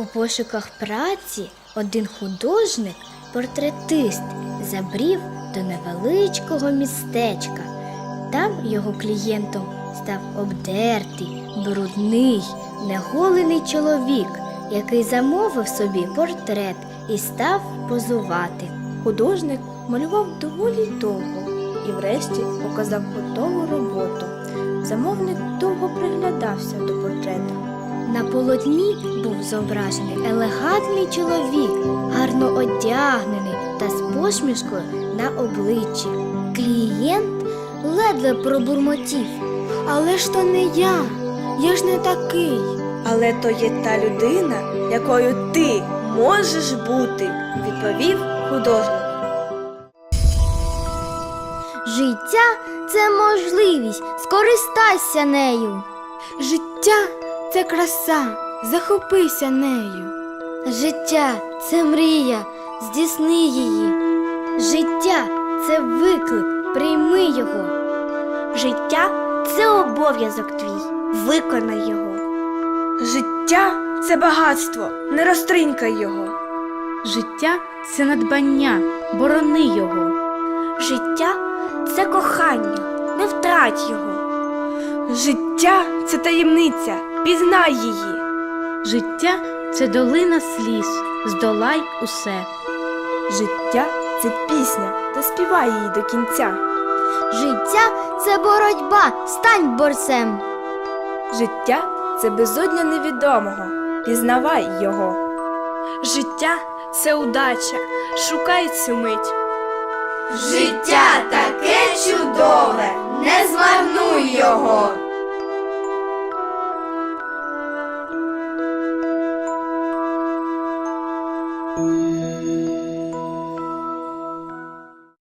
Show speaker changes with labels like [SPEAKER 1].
[SPEAKER 1] У пошуках праці один художник, портретист, забрів до невеличкого містечка. Там його клієнтом став обдертий, брудний, неголений чоловік, який замовив собі портрет і став позувати.
[SPEAKER 2] Художник малював доволі довго і врешті показав готову роботу. Замовник довго приглядався до портрета.
[SPEAKER 1] На полотні був зображений елегантний чоловік, гарно одягнений та з посмішкою на обличчі. Клієнт ледве пробурмотів.
[SPEAKER 2] Але ж то не я, я ж не такий. Але то є та людина, якою ти можеш бути, відповів художник.
[SPEAKER 1] Життя це можливість, скористайся нею.
[SPEAKER 2] Життя це краса, захопися нею.
[SPEAKER 1] Життя це мрія, здійсни її. Життя це виклик, прийми його.
[SPEAKER 2] Життя це обов'язок твій, виконай його. Життя це багатство, не розтринькай його.
[SPEAKER 3] Життя це надбання, борони його.
[SPEAKER 2] Життя це кохання, не втрать його. Життя це таємниця, пізнай її.
[SPEAKER 3] Життя це долина сліз, здолай усе.
[SPEAKER 2] Життя це пісня, та співай її до кінця.
[SPEAKER 1] Життя це боротьба, стань борцем.
[SPEAKER 2] Життя це безодня невідомого, пізнавай його. Життя це удача, шукай цю мить.
[SPEAKER 4] Життя таке чудове, не змарнуй його. Música